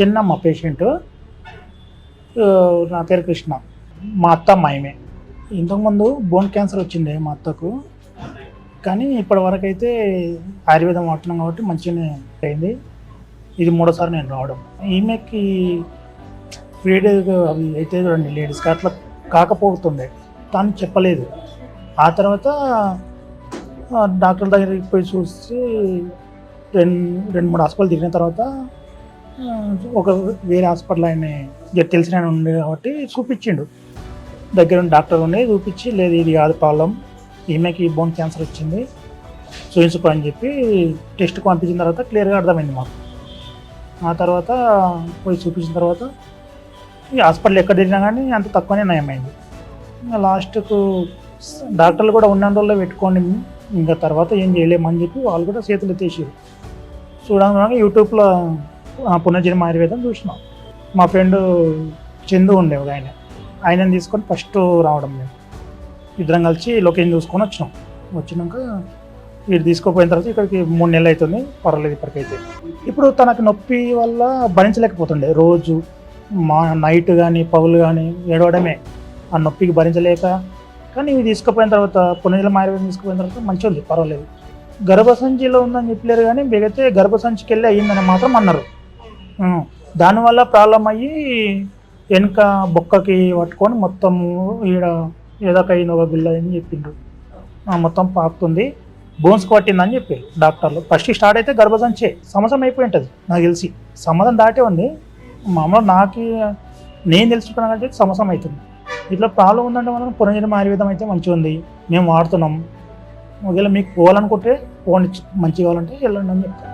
చిన్నమ్మ పేషెంట్. నా పేరు కృష్ణ. మా అత్త మాయమే ఇంతకుముందు బోన్ క్యాన్సర్ వచ్చింది మా అత్తకు. కానీ ఇప్పటి వరకు అయితే ఆయుర్వేదం వాడుతున్నాం కాబట్టి మంచిగానే అయింది. ఇది మూడోసారి నేను రావడం. ఈమెకి పీరియడ్ అవి అయితే చూడండి లేడీస్కి అట్లా కాకపోతుండే. తను చెప్పలేదు. ఆ తర్వాత డాక్టర్ దగ్గరికి పోయి చూసి రెండు రెండు మూడు హాస్పిటల్ తిరిగిన తర్వాత ఒక వేరే హాస్పిటల్ ఆయన తెలిసిన ఆయన ఉండే కాబట్టి చూపించిండు. దగ్గర ఉన్న డాక్టర్ ఉండే చూపించి లేదు ఇది కాదు ప్రాబ్లం ఈమెకి బోన్ క్యాన్సర్ వచ్చింది చూపించుకో అని చెప్పి టెస్ట్కి పంపించిన తర్వాత క్లియర్గా అర్థమైంది మాకు. ఆ తర్వాత పోయి చూపించిన తర్వాత ఈ హాస్పిటల్ ఎక్కడ తిరిగినా కానీ అంత తక్కువనే నయమైంది. ఇంకా లాస్ట్కు డాక్టర్లు కూడా ఉన్న రోజుల్లో పెట్టుకోండి ఇంకా తర్వాత ఏం చేయలేమని చెప్పి వాళ్ళు కూడా చేతులు తీసారు చూడంగా యూట్యూబ్లో పునర్జన్మ ఆయుర్వేదం చూసినాం. మా ఫ్రెండ్ చందు ఉండే ఒక ఆయన. ఆయనని తీసుకొని ఫస్ట్ రావడం మేము. ఇద్దరం కలిసి లొకేషన్ చూసుకొని వచ్చినాం. వచ్చినాక వీడు తీసుకుపోయిన తర్వాత ఇక్కడికి మూడు నెలలు అవుతుంది. పర్వాలేదు ఇప్పటికైతే. ఇప్పుడు తనకు నొప్పి వల్ల భరించలేకపోతుండే. రోజు మా నైట్ కానీ పగులు కానీ ఏడవడమే. ఆ నొప్పికి భరించలేక. కానీ ఇవి తీసుకుపోయిన తర్వాత పునీల ఆయుర్వేదం తీసుకుపోయిన తర్వాత మంచిగా ఉంది పర్వాలేదు. గర్భసంచిలో ఉందని చెప్పలేరు కానీ మిగతే గర్భసంచికి వెళ్ళి అయ్యిందని మాత్రం అన్నారు. దానివల్ల ప్రాబ్లం అయ్యి వెనుక బొక్కకి పట్టుకొని మొత్తం ఈడ ఏదోకైంది ఒక గుళ్ళ అని చెప్పిండ్రు. ఆ, మొత్తం పాకుతుంది. బోన్స్ పట్టిందని చెప్పారు డాక్టర్లు. ఫస్ట్ స్టార్ట్ అయితే గర్భసంచే సమసం అయిపోయి ఉంటుంది నాకు తెలిసి. సమసం దాటే ఉంది. మామూలుగా నాకు నేను తెలుసుకున్నానంటే సమసం అవుతుంది ఇట్లా ప్రాబ్లం ఉందంటే మనం పునర్జన్మ ఆయుర్వేదం అయితే మంచిగా ఉంది. మేము వాడుతున్నాం. ఒకవేళ మీకు పోవాలనుకుంటే పోనీ మంచిగా కావాలంటే వెళ్ళండి అని చెప్తాను